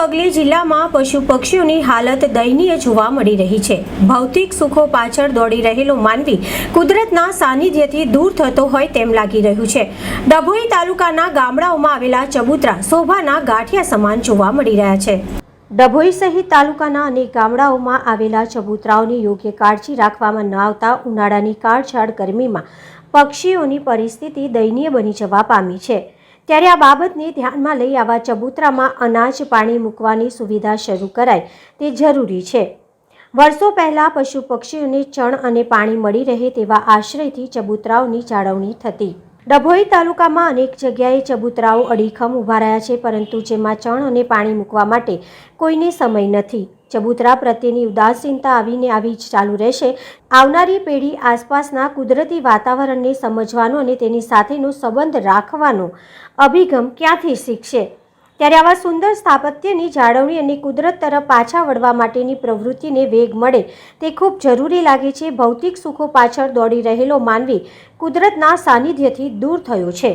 પગલે જિલ્લામાં પશુ પક્ષીઓની હાલત દયનીય જોવા મળી રહી છે. ભૌતિક સુખો પાછળ દોડી રહેલો માનવી કુદરતના સાનિધ્યથી દૂર થતો હોય તેમ લાગી રહ્યું છે. ડભોઈ તાલુકાના ગામડાઓમાં આવેલા ચબુતરા શોભાના ગાંઠિયા સમાન જોવા મળી રહ્યા છે. ડભોઈ સહિત તાલુકાના અનેક ગામડાઓમાં આવેલા ચબૂતરાઓની યોગ્ય કાળજી રાખવામાં ન આવતા ઉનાળાની કાળઝાળ ગરમીમાં પક્ષીઓની પરિસ્થિતિ દયનીય બની જવા પામી છે. ત્યારે આ બાબતને ધ્યાનમાં લઈ આવા ચબૂતરામાં અનાજ પાણી મૂકવાની સુવિધા શરૂ કરાય તે જરૂરી છે. વર્ષો પહેલાં પશુ પક્ષીઓને ચણ અને પાણી મળી રહે તેવા આશ્રયથી ચબૂતરાઓની જાળવણી થતી. ડભોઈ તાલુકામાં અનેક જગ્યાએ ચબૂતરાઓ અડીખમ ઊભા રહ્યા છે, પરંતુ જેમાં ચણ અને પાણી મૂકવા માટે કોઈને સમય નથી. ચબૂતરા પ્રત્યેની ઉદાસીનતા આવીને આવી જ ચાલુ રહેશે. આવનારી પેઢી આસપાસના કુદરતી વાતાવરણને સમજવાનો અને તેની સાથેનો સંબંધ રાખવાનો અભિગમ ક્યાંથી શીખશે? ત્યારે આવા સુંદર સ્થાપત્યની જાળવણી અને કુદરત તરફ પાછા વળવા માટેની પ્રવૃત્તિને વેગ મળે તે ખૂબ જરૂરી લાગે છે. ભૌતિક સુખો પાછળ દોડી રહેલો માનવી કુદરતના સાનિધ્યથી દૂર થયો છે.